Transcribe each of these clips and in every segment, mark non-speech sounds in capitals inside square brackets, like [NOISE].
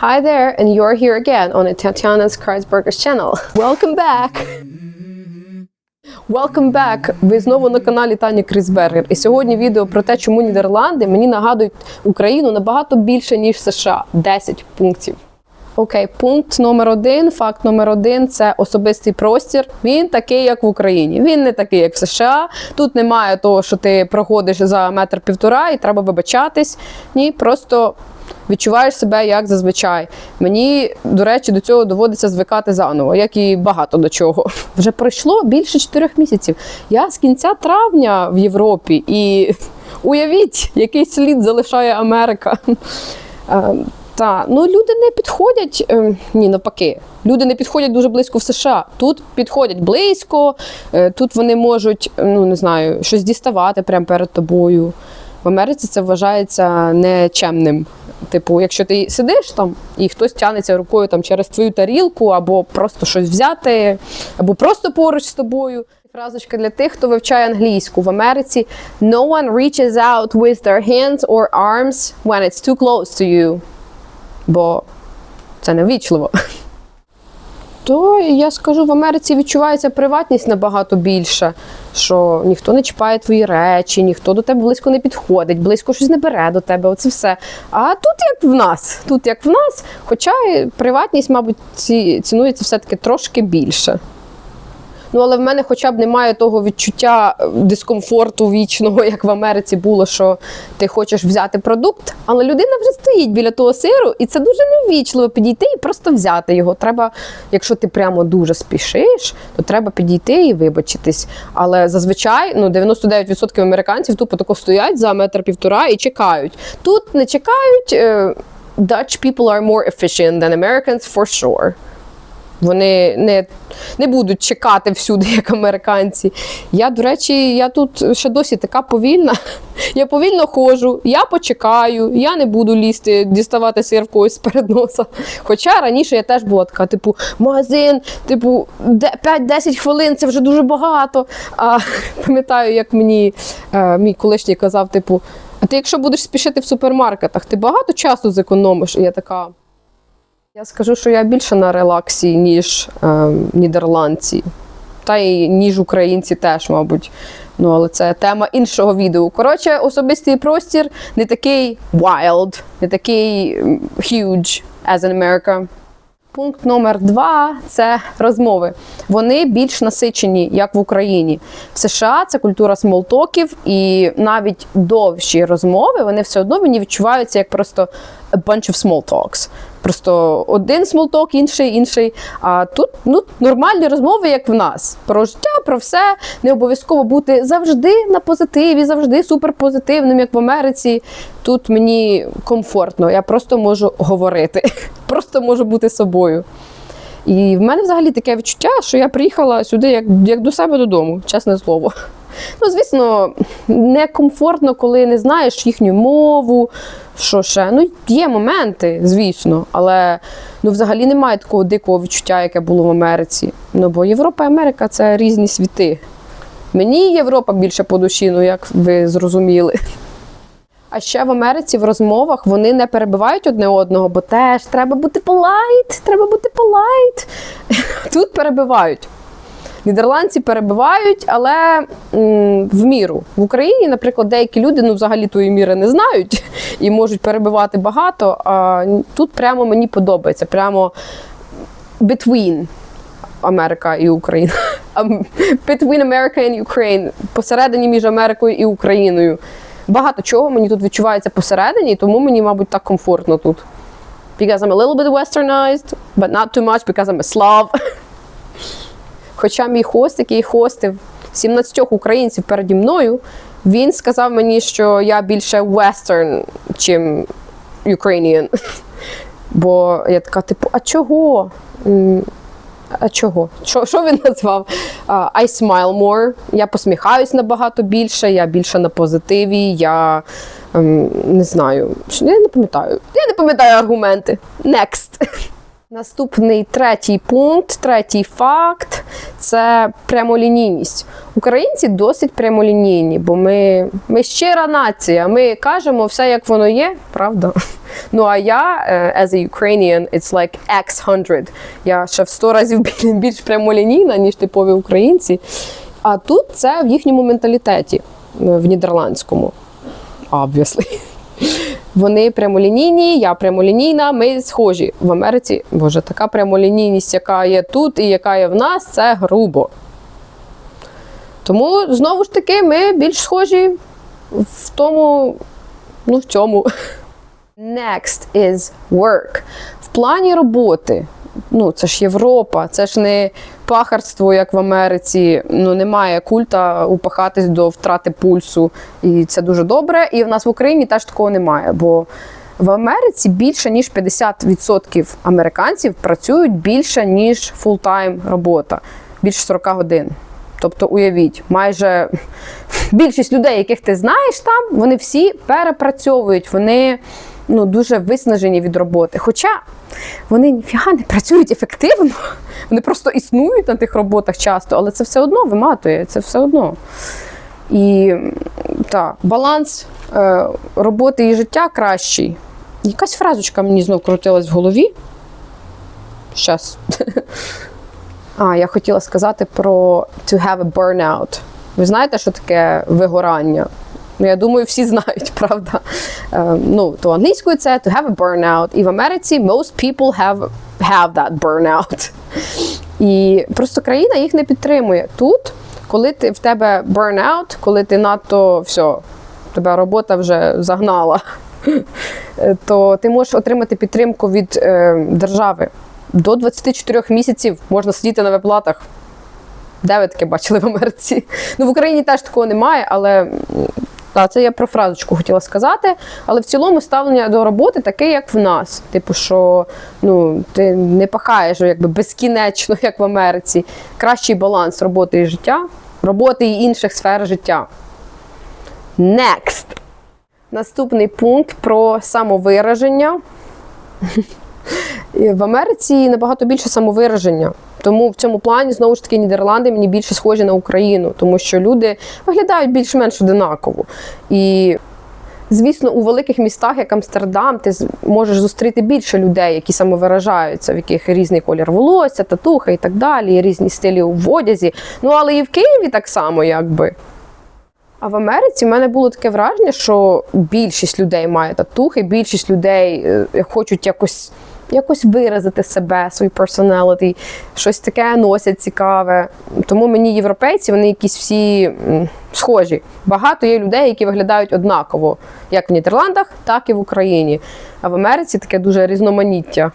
Hi there, and you're here again on Tatiana's Kreisberger's channel. [LAUGHS] Welcome back! Welcome back! Ви знову на каналі Тані Крісбергер. І сьогодні відео про те, чому Нідерланди мені нагадують Україну набагато більше, ніж США. 10 пунктів. Окей, пункт номер один, факт номер один це особистий простір. Він такий, як в Україні. Він не такий, як в США. Тут немає того, що ти проходиш за метр півтора і треба вибачатись. Ні, просто відчуваєш себе як зазвичай. Мені, до речі, до цього доводиться звикати заново, як і багато до чого. Вже пройшло більше чотирьох місяців. Я з кінця травня в Європі і уявіть, який слід залишає Америка. Ем, та ну люди не підходять. Е, ні, навпаки, люди не підходять дуже близько в США. Тут підходять близько, е, тут вони можуть, ну не знаю, щось діставати прямо перед тобою. В Америці це вважається нечемним. Типу, якщо ти сидиш там і хтось тягнеться рукою там через твою тарілку, або просто щось взяти, або просто поруч з тобою. Фразочка для тих, хто вивчає англійську в Америці: No one reaches out with their hands or arms when it's too close to you бо це невічливо. То я скажу, в Америці відчувається приватність набагато більше, що ніхто не чіпає твої речі, ніхто до тебе близько не підходить, близько щось не бере до тебе. Оце все. А тут як в нас, тут як в нас, хоча приватність, мабуть, ці, цінується все-таки трошки більше. Ну, але в мене хоча б немає того відчуття е, дискомфорту вічного, як в Америці було, що ти хочеш взяти продукт, але людина вже стоїть біля того сиру, і це дуже невічливо підійти і просто взяти його. Треба, якщо ти прямо дуже спішиш, то треба підійти і вибачитись. Але зазвичай ну, 99% американців тупо тако стоять за метр півтора і чекають. Тут не чекають. е, Dutch people are more efficient than Americans for sure. Вони не не будуть чекати всюди, як американці. Я, до речі, я тут ще досі така повільна. Я повільно ходжу, я почекаю, я не буду лізти, діставати сир в когось перед носа. Хоча раніше я теж була така, типу, магазин, типу, 5-10 хвилин це вже дуже багато. А [LAUGHS] пам'ятаю, як мені е, мій колишній казав, типу, а ти якщо будеш спішити в супермаркетах, ти багато часу зекономиш? І я така. Я скажу, що я більше на релаксі, ніж е, нідерландці, та й ніж українці теж, мабуть. Ну, але це тема іншого відео. Коротше, особистий простір не такий wild, не такий huge as in America. Пункт номер два це розмови. Вони більш насичені, як в Україні. В США це культура смолтоків, і навіть довші розмови вони все одно мені відчуваються як просто a bunch of small talks. Просто один смолток, інший, інший. А тут ну, нормальні розмови, як в нас. Про життя, про все. Не обов'язково бути завжди на позитиві, завжди суперпозитивним, як в Америці. Тут мені комфортно, я просто можу говорити, [LAUGHS] просто можу бути собою. І в мене взагалі таке відчуття, що я приїхала сюди як як до себе додому, чесне слово. Ну, звісно, некомфортно, коли не знаєш їхню мову. Що ще? Ну, є моменти, звісно, але ну, взагалі немає такого дикого відчуття, яке було в Америці. Ну, бо Європа і Америка це різні світи. Мені Європа більше по душі, ну як ви зрозуміли. А ще в Америці в розмовах вони не перебивають одне одного, бо теж треба бути полайт, треба бути полайт. [LAUGHS] Тут перебивають. Нідерландці перебивають, але м, в міру. В Україні, наприклад, деякі люди ну, взагалі тої міри не знають [LAUGHS] і можуть перебивати багато. А тут прямо мені подобається. Прямо between Америка і Україна. [LAUGHS] Between America and Ukraine. Посередині між Америкою і Україною. Багато чого мені тут відчувається посередині, тому мені, мабуть, так комфортно тут. Because I'm a little bit westernized, but not too much because I'm a Slav. [LAUGHS] Хоча мій хост, який хостив 17 українців переді мною, він сказав мені, що я більше western, чим Ukrainian. [LAUGHS] Бо я така, типу, а чого? А чого? Що що він назвав? Uh, I smile more. Я посміхаюсь набагато більше, я більше на позитиві, я um, не знаю. Я не пам'ятаю. Я не пам'ятаю аргументи. Next. [LAUGHS] Наступний третій пункт, третій факт це прямолінійність. Українці досить прямолінійні, бо ми, ми щира нація. Ми кажемо все, як воно є, правда? [LAUGHS] Ну а я, е, as a Ukrainian, it's like X100. Я ще в 100 разів більш прямолінійна, ніж типові українці. А тут це в їхньому менталітеті, е, в нідерландському. Obviously. Вони прямолінійні, я прямолінійна, ми схожі. В Америці, боже, така прямолінійність, яка є тут і яка є в нас, це грубо. Тому, знову ж таки, ми більш схожі в тому, ну, в цьому. [LAUGHS] Next is work. В плані роботи. Ну, це ж Європа, це ж не пахарство, як в Америці. Ну, немає культа упахатись до втрати пульсу. І це дуже добре. І в нас в Україні теж такого немає. Бо в Америці більше ніж 50% американців працюють більше, ніж фултайм робота, більше 40 годин. Тобто, уявіть, майже [LAUGHS] більшість людей, яких ти знаєш там, вони всі перепрацьовують, вони ну, дуже виснажені від роботи. Хоча вони ніфіга не працюють ефективно, вони просто існують на тих роботах часто, але це все одно виматує, це все одно. І так, баланс е, роботи і життя кращий. Якась фразочка мені знов крутилась в голові. Щас. [LAUGHS] А, я хотіла сказати про to have a burnout. Ви знаєте, що таке вигорання? Ну, я думаю, всі знають, [LAUGHS] правда. Е, ну, то англійською це to have a burnout. І в Америці most people have, have that burnout. [LAUGHS] І просто країна їх не підтримує. Тут, коли ти в тебе burnout, коли ти надто все, тебе робота вже загнала, [LAUGHS] то ти можеш отримати підтримку від е, держави. До 24 місяців можна сидіти на виплатах. Де ви таке бачили в Америці? Ну, в Україні теж такого немає, але та, це я про фразочку хотіла сказати. Але в цілому ставлення до роботи таке, як в нас. Типу, що ну, ти не пахаєш якби безкінечно, як в Америці. Кращий баланс роботи і життя, роботи і інших сфер життя. Next. Наступний пункт про самовираження. [LAUGHS] В Америці набагато більше самовираження. Тому в цьому плані знову ж таки Нідерланди мені більше схожі на Україну, тому що люди виглядають більш-менш одинаково. І звісно, у великих містах, як Амстердам, ти можеш зустріти більше людей, які самовиражаються, в яких різний колір волосся, татуха і так далі, різні стилі в одязі. Ну але і в Києві так само, якби. А в Америці в мене було таке враження, що більшість людей має татухи, більшість людей е, хочуть якось, якось виразити себе, свій personality, щось таке носять цікаве. Тому мені європейці, вони якісь всі схожі. Багато є людей, які виглядають однаково, як в Нідерландах, так і в Україні. А в Америці таке дуже різноманіття.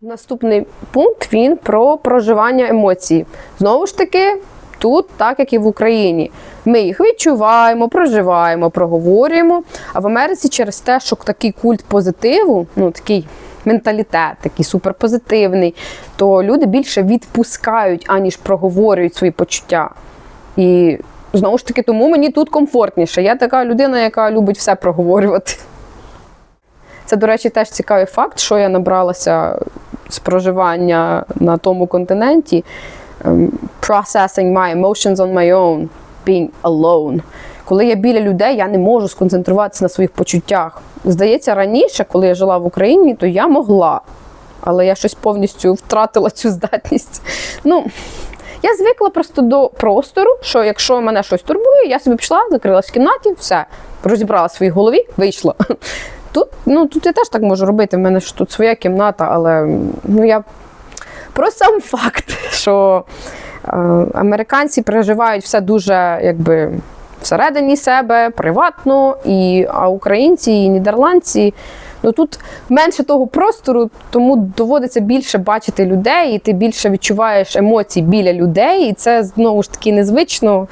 Наступний пункт він про проживання емоцій. Знову ж таки, тут, так як і в Україні. Ми їх відчуваємо, проживаємо, проговорюємо. А в Америці через те, що такий культ позитиву, ну такий менталітет, такий суперпозитивний, то люди більше відпускають, аніж проговорюють свої почуття. І знову ж таки, тому мені тут комфортніше. Я така людина, яка любить все проговорювати. Це, до речі, теж цікавий факт, що я набралася з проживання на тому континенті. Ем, Processing my emotions on my own, being alone. Коли я біля людей, я не можу сконцентруватися на своїх почуттях. Здається, раніше, коли я жила в Україні, то я могла. Але я щось повністю втратила цю здатність. Ну, я звикла просто до простору, що якщо мене щось турбує, я собі пішла, закрилась в кімнаті, все, розібрала в своїй голові, вийшла. [LAUGHS] Тут, ну, тут я теж так можу робити. В мене ж тут своя кімната, але ну, я про сам факт, [LAUGHS] що е, американці переживають все дуже якби всередині себе, приватно, і, а українці і нідерландці. Ну тут менше того простору, тому доводиться більше бачити людей, і ти більше відчуваєш емоцій біля людей, і це знову ж таки незвично.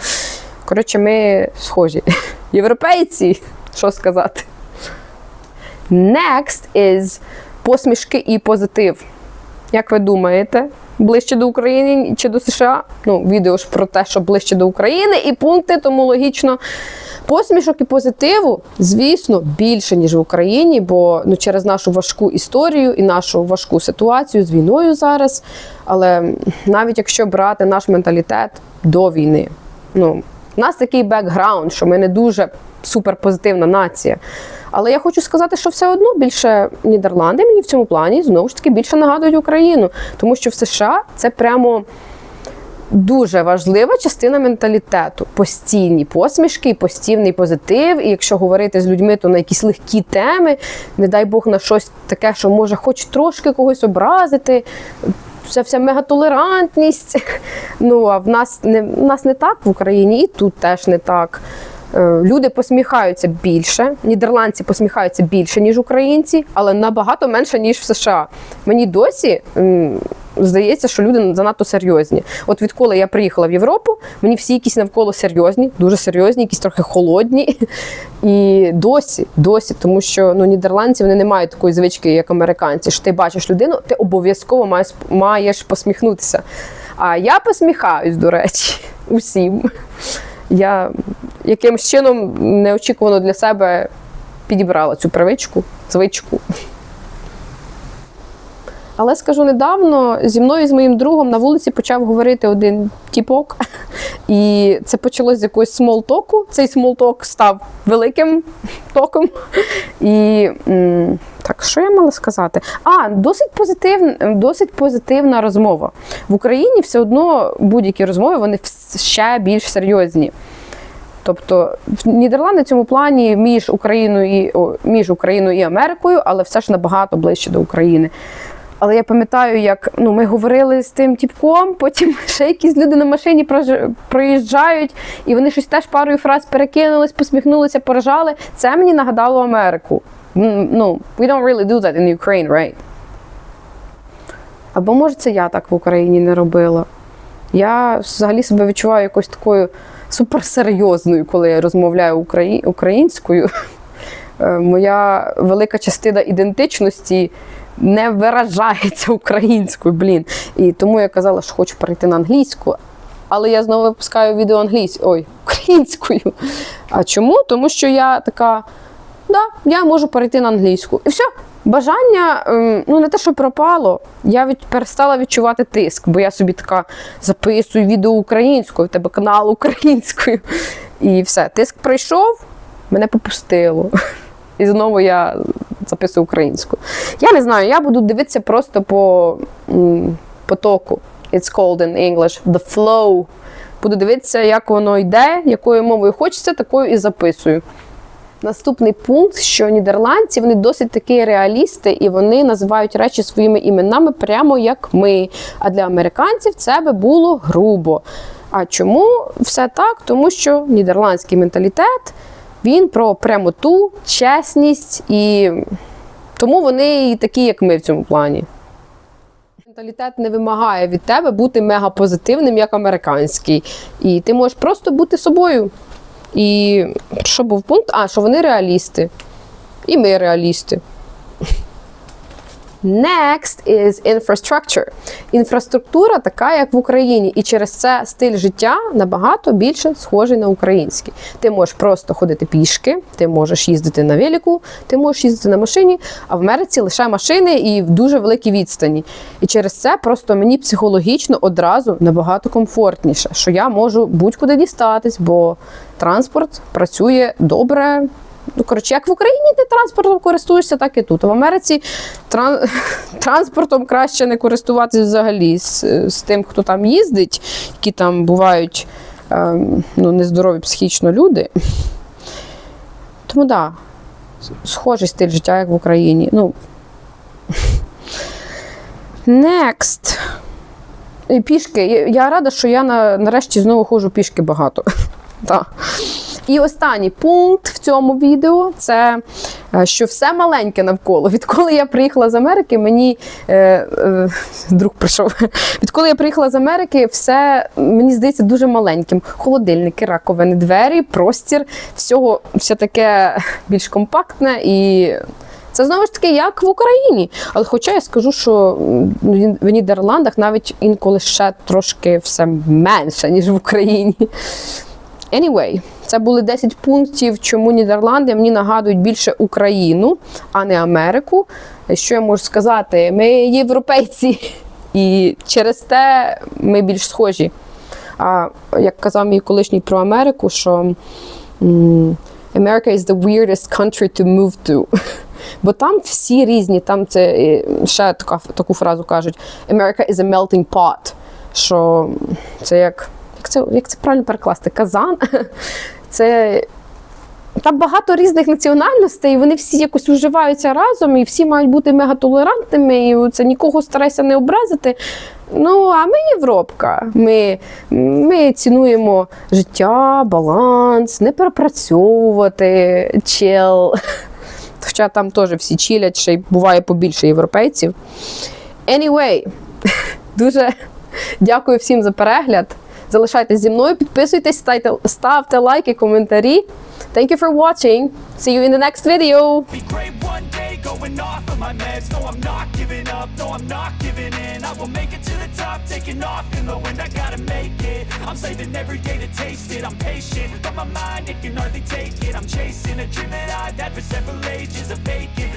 Коротше, ми схожі. [LAUGHS] Європейці, що сказати. Next is посмішки і позитив. Як ви думаєте, ближче до України чи до США? Ну, відео ж про те, що ближче до України, і пункти, тому логічно Посмішок і позитиву, звісно, більше, ніж в Україні, бо ну, через нашу важку історію і нашу важку ситуацію з війною зараз. Але навіть якщо брати наш менталітет до війни, ну, у нас такий бекграунд, що ми не дуже суперпозитивна нація. Але я хочу сказати, що все одно більше Нідерланди мені в цьому плані знову ж таки більше нагадують Україну, тому що в США це прямо дуже важлива частина менталітету. Постійні посмішки, постійний позитив. І якщо говорити з людьми, то на якісь легкі теми, не дай Бог на щось таке, що може хоч трошки когось образити. Це вся мегатолерантність. [LAUGHS] Ну а в нас не в нас не так в Україні, і тут теж не так. Е, Люди посміхаються більше, нідерландці посміхаються більше, ніж українці, але набагато менше, ніж в США. Мені досі здається, що люди занадто серйозні. От відколи я приїхала в Європу, мені всі якісь навколо серйозні, дуже серйозні, якісь трохи холодні. І досі, досі, тому що ну, нідерландці вони не мають такої звички, як американці. що ти бачиш людину, ти обов'язково маєш, маєш посміхнутися. А я посміхаюсь, до речі, усім. Я якимось чином неочікувано для себе підібрала цю привичку, звичку. Але скажу недавно, зі мною і з моїм другом на вулиці почав говорити один тіпок. І це почалось з якогось смолтоку. Цей смолток став великим током. І так, що я мала сказати? А, досить позитивна, досить позитивна розмова. В Україні все одно будь-які розмови вони ще більш серйозні. Тобто Нідерланди в цьому плані між Україною і о, між Україною і Америкою, але все ж набагато ближче до України. Але я пам'ятаю, як ну, ми говорили з тим тіпком, [LAUGHS] потім ще якісь люди на машині проїжджають, і вони щось теж парою фраз перекинулись, посміхнулися, поражали. Це мені нагадало Америку. Ну, we don't really do that in Ukraine, right? Або може це я так в Україні не робила. Я взагалі себе відчуваю якось такою суперсерйозною, коли я розмовляю украї... українською. Е, Моя велика частина ідентичності не виражається українською, блін. І тому я казала, що хочу перейти на англійську. Але я знову випускаю відео англійською, ой, українською. А чому? Тому що я така, да, я можу перейти на англійську. І все. Бажання, ем, ну не те, що пропало, я від, перестала відчувати тиск, бо я собі така записую відео українською, в тебе канал українською. І все, тиск пройшов, мене попустило. І знову я записую українською. Я не знаю, я буду дивитися просто по потоку. It's called in English the flow. Буду дивитися, як воно йде, якою мовою хочеться, такою і записую. Наступний пункт, що нідерландці вони досить такі реалісти, і вони називають речі своїми іменами прямо як ми. А для американців це би було грубо. А чому все так? Тому що нідерландський менталітет він про прямоту, чесність і тому вони і такі, як ми в цьому плані. Менталітет не вимагає від тебе бути мегапозитивним, як американський. І ти можеш просто бути собою. І що був пункт? А, що вони реалісти. І ми реалісти. Next is infrastructure. Інфраструктура така, як в Україні, і через це стиль життя набагато більше схожий на український. Ти можеш просто ходити пішки, ти можеш їздити на велику, ти можеш їздити на машині, а в Америці лише машини і в дуже великій відстані. І через це просто мені психологічно одразу набагато комфортніше, що я можу будь-куди дістатись, бо транспорт працює добре. Ну, коротше, як в Україні ти транспортом користуєшся, так і тут. В Америці тран... [LAUGHS] транспортом краще не користуватися взагалі з, з тим, хто там їздить, які там бувають ем, ну, нездорові психічно люди. Тому так, да, схожий стиль життя, як в Україні. Ну, Next. Пішки. Я- рада, що я на, нарешті знову ходжу пішки багато. [LAUGHS] Так. І останній пункт в цьому відео це е, що все маленьке навколо. Відколи я приїхала з Америки, мені е, е, друг прийшов. Відколи я приїхала з Америки, все мені здається дуже маленьким. Холодильники, раковини, двері, простір, всього все таке більш компактне і. Це знову ж таки як в Україні. Але хоча я скажу, що в Нідерландах навіть інколи ще трошки все менше, ніж в Україні. Anyway, Це були 10 пунктів, чому Нідерланди мені нагадують більше Україну, а не Америку. Що я можу сказати? Ми європейці, [LAUGHS] і через те ми більш схожі. А як казав мій колишній про Америку, що America is the weirdest country to move to. [LAUGHS] Бо там всі різні, там це е, ще така, таку фразу кажуть: America is a melting pot. Що це як, як це, як це правильно перекласти? Казан. [LAUGHS] Це там багато різних національностей, вони всі якось уживаються разом, і всі мають бути мегатолерантними, і це нікого старайся не образити. Ну, а ми Європка. Ми, ми цінуємо життя, баланс, не перепрацьовувати, чел. [LAUGHS] Хоча там теж всі чилять, ще й буває побільше європейців. Anyway, [LAUGHS] дуже дякую всім за перегляд. Залишайтесь зі мною, підписуйтесь, ставте, ставте лайки, коментарі. Thank you for watching. See you in the next video. be great one day going off of my meds no i'm not giving up no i'm not giving in i will make it to the top taking off in the wind i gotta make it i'm saving every day to taste it i'm patient but my mind it can hardly take it i'm chasing a dream that i've had for several ages of vacant